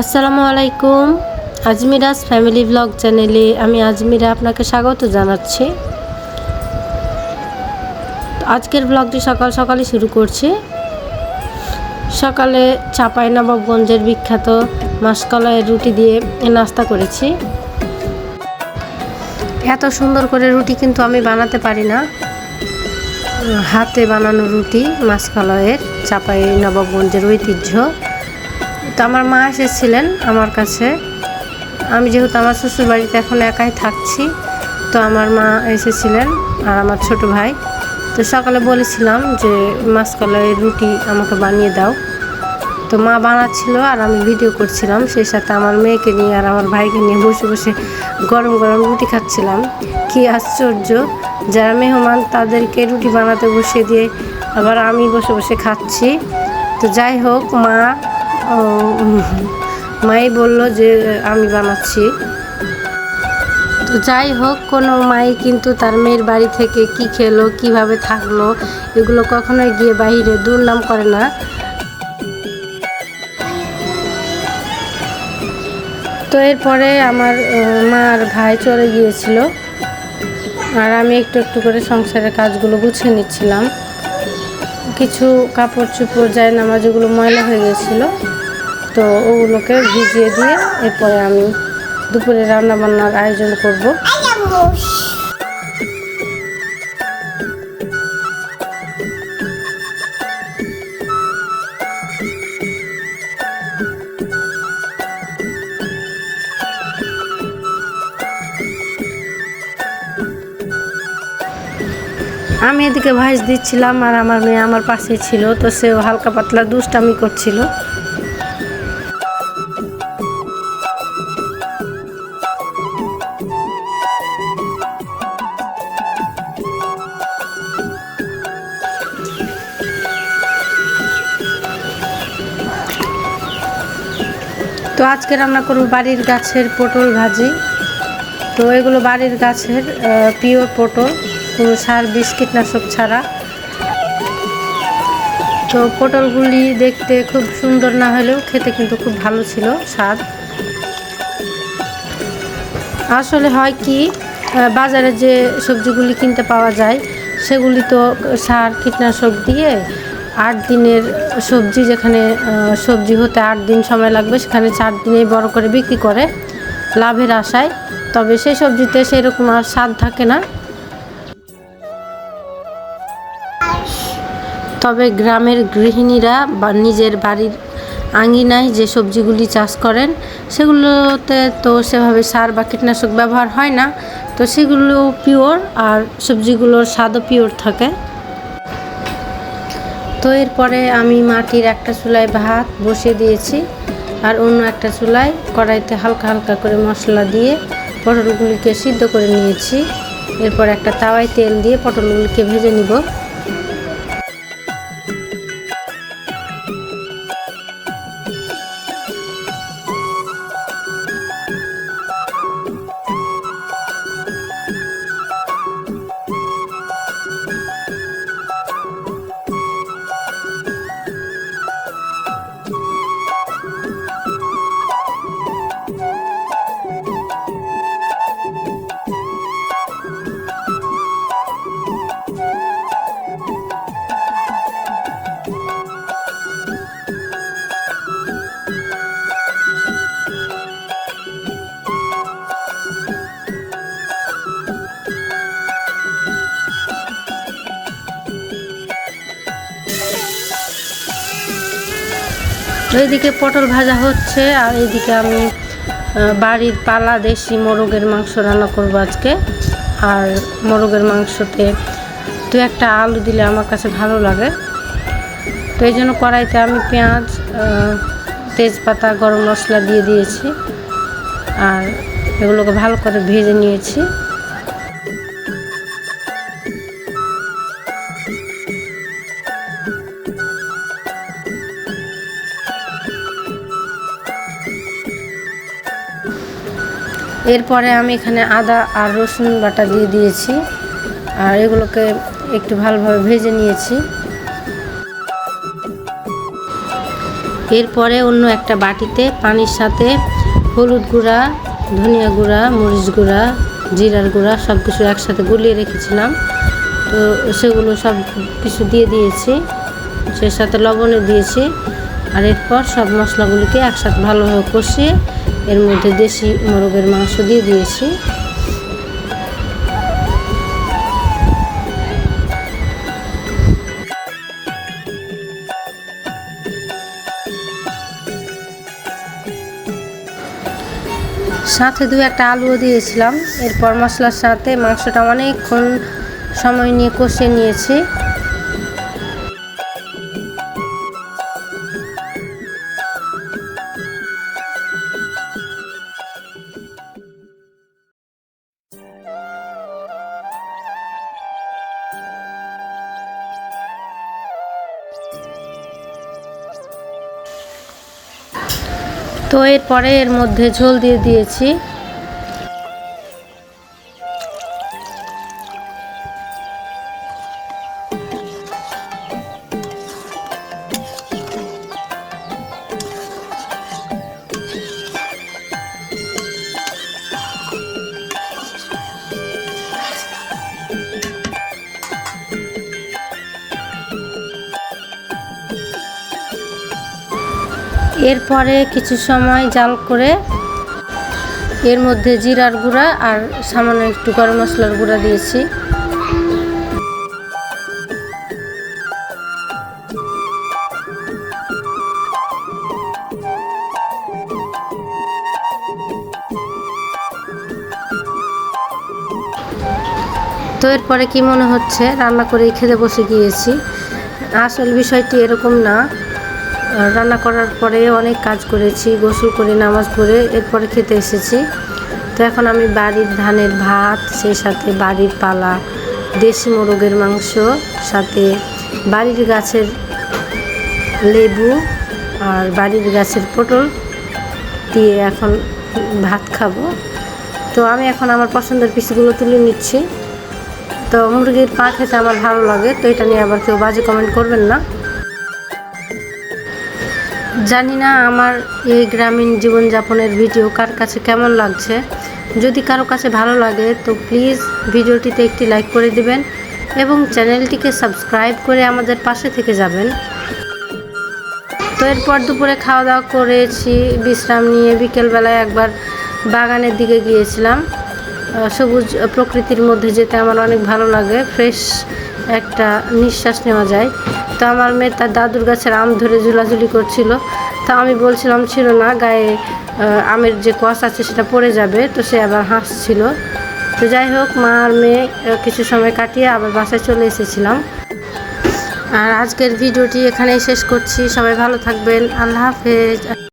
আসসালামু আলাইকুম। আজমিরাজ family blog চ্যানেলে আমি আজমিরা আপনাকে স্বাগত জানাচ্ছি। আজকের ব্লগটি সকাল সকালে শুরু করছি। সকালে চাপাই নবাবগঞ্জের বিখ্যাত মাসকলাইয়ের রুটি দিয়ে নাস্তা করেছি। এত সুন্দর করে রুটি কিন্তু আমি বানাতে পারি না। হাতে বানানো রুটি মাসকলাইয়ের চাপাই নবাবগঞ্জের ঐতিহ্য। তো আমার মা এসেছিলেন আমার কাছে। আমি যেহেতু আমার শ্বশুর বাড়িতে এখন একাই থাকছি, তো আমার মা এসেছিলেন আর আমার ছোট ভাই। তো সকালে বলেছিলাম যে মাসকলাইয়ের রুটি আমাকে বানিয়ে দাও। তো মা বানাচ্ছিল আর আমি ভিডিও করছিলাম। সেই সাথে আমার মেয়েকে নিয়ে আর আমার ভাইকে নিয়ে বসে বসে গরম গরম রুটি খাচ্ছিলাম। কি আশ্চর্য! যারা মেহমান তাদেরকে রুটি বানাতে বসিয়ে দিয়ে আবার আমি বসে বসে খাচ্ছি। তো যাই হোক, মা মাই বলল যে আমি বানাচ্ছি। তো যাই হোক, কোনো মাই কিন্তু তার মেয়ের বাড়ি থেকে কি খেলো, কীভাবে থাকল, এগুলো কখনোই গিয়ে বাইরে দুর্নাম করে না। তো এরপরে আমার মা আর ভাই চলে গিয়েছিল। আর আমি একটু একটু করে সংসারের কাজগুলো গুছিয়ে নিচ্ছিলাম। কিছু কাপড় চুপড় যায় নামা যেগুলো ময়লা হয়ে গেছিল। তো ওগুলোকে ভিজিয়ে দিয়ে এরপরে আমি দুপুরে রান্না বান্নার আয়োজন করব। আমি এদিকে ভাইস দিচ্ছিলাম আর আমার মেয়ে আমার পাশে ছিল, তো সে হালকা পাতলা দুষ্টামি করছিল। তো আজকে রান্না করব বাড়ির গাছের পটল ভাজি। তো এগুলো বাড়ির গাছের পিওর পটল। কোনো সার বিষ কীটনাশক ছাড়া। তো পটলগুলি দেখতে খুব সুন্দর না হলেও খেতে কিন্তু খুব ভালো ছিল স্বাদ। আসলে হয় কি বাজারে যে সবজিগুলি কিনতে পাওয়া যায়, সেগুলি তো সার, কীটনাশক দিয়ে আট দিনের সবজি যেখানে সবজি হতে আট দিন সময় লাগবে, সেখানে চার দিনেই বড় করে বিক্রি করে লাভের আশায়। তবে সেই সবজিতে সেরকম আর স্বাদ থাকে না। তবে গ্রামের গৃহিণীরা বা নিজের বাড়ির আঙ্গিনায় যে সবজিগুলি চাষ করেন, সেগুলোতে তো সেভাবে সার বা কীটনাশক ব্যবহার হয় না। তো সেগুলো পিওর আর সবজিগুলোর স্বাদও পিওর থাকে। তো এরপরে আমি মাটির একটা চুলায় ভাত বসিয়ে দিয়েছি আর অন্য একটা চুলায় কড়াইতে হালকা হালকা করে মশলা দিয়ে পটলগুলিকে সিদ্ধ করে নিয়েছি। এরপর একটা তাওয়ায় তেল দিয়ে পটলগুলিকে ভেজে নিব। এইদিকে পটল ভাজা হচ্ছে, আর এইদিকে আমি বাড়ির পালা দেশি মোরগের মাংস রান্না করব আজকে। আর মোরগের মাংসতে দু একটা আলু দিলে আমার কাছে ভালো লাগে। তো এই জন্য কড়াইতে আমি পেঁয়াজ তেজপাতা, গরম মশলা দিয়ে দিয়েছি। আর এগুলোকে ভালো করে ভেজে নিয়েছি। এরপরে আমি এখানে আদা আর রসুন বাটা দিয়ে দিয়েছি। আর এগুলোকে একটু ভালোভাবে ভেজে নিয়েছি। এরপরে অন্য একটা বাটিতে পানির সাথে হলুদ গুঁড়া, ধনিয়া গুঁড়া, মরিচ গুঁড়া, জিরার গুঁড়া সব কিছু একসাথে গুলিয়ে রেখেছিলাম। তো সেগুলো সব কিছু দিয়ে দিয়েছি। সে সাথে লবণে দিয়েছি। আর এরপর সব মশলাগুলিকে একসাথে ভালোভাবে কষিয়ে এর মধ্যে দেশি মোরগের মাংস দিয়ে দিয়েছি। সাথে দু একটা আলুও দিয়েছিলাম। এরপর মশলার সাথে মাংসটা অনেকক্ষণ সময় নিয়ে কষে নিয়েছি। তো এরপরে এর মধ্যে ঝোল দিয়ে দিয়েছি। এরপরে কিছু সময় জাল করে এর মধ্যে জিরার গুঁড়া আর সামান্য একটু গরম মশলার গুঁড়া দিয়েছি। তো এরপরে কি মনে হচ্ছে? রান্না করেই খেতে বসে গিয়েছি। আসল বিষয়টি এরকম না। রান্না করার পরে অনেক কাজ করেছি, গোসল করে, নামাজ পড়ে এরপরে খেতে এসেছি। তো এখন আমি বাড়ির ধানের ভাত, সেই সাথে বাড়ির পালা, দেশি মোরগের মাংস, সাথে বাড়ির গাছের লেবু আর বাড়ির গাছের পটল দিয়ে এখন ভাত খাব। তো আমি এখন আমার পছন্দের পিসগুলো তুলে নিচ্ছি। তো মুরগির পা খেতে আমার ভালো লাগে, তো এটা নিয়ে আবার কেউ বাজে কমেন্ট করবেন না। জানি না আমার এই গ্রামীণ জীবনযাপনের ভিডিও কার কাছে কেমন লাগছে। যদি কারও কাছে ভালো লাগে, তো প্লিজ ভিডিওটিতে একটি লাইক করে দিবেন এবং চ্যানেলটিকে সাবস্ক্রাইব করে আমাদের পাশে থেকে যাবেন। তো এরপর দুপুরে খাওয়া দাওয়া করেছি, বিশ্রাম নিয়ে বিকেলবেলায় একবার বাগানের দিকে গিয়েছিলাম। সবুজ প্রকৃতির মধ্যে যেতে আমার অনেক ভালো লাগে, ফ্রেশ একটা নিঃশ্বাস নেওয়া যায়। তো আমার মেয়ে তার দাদুর গাছের আম ধরে ঝুলাঝুলি করছিল। তো আমি বলছিলাম, ছিল না, গায়ে আমের যে কষ আছে সেটা পড়ে যাবে। তো সে আবার হাসছিল। তো যাই হোক, মা আর মেয়ে কিছু সময় কাটিয়ে আবার বাসায় চলে এসেছিলাম। আর আজকের ভিডিওটি এখানেই শেষ করছি। সবাই ভালো থাকবেন। আল্লাহ হাফেজ।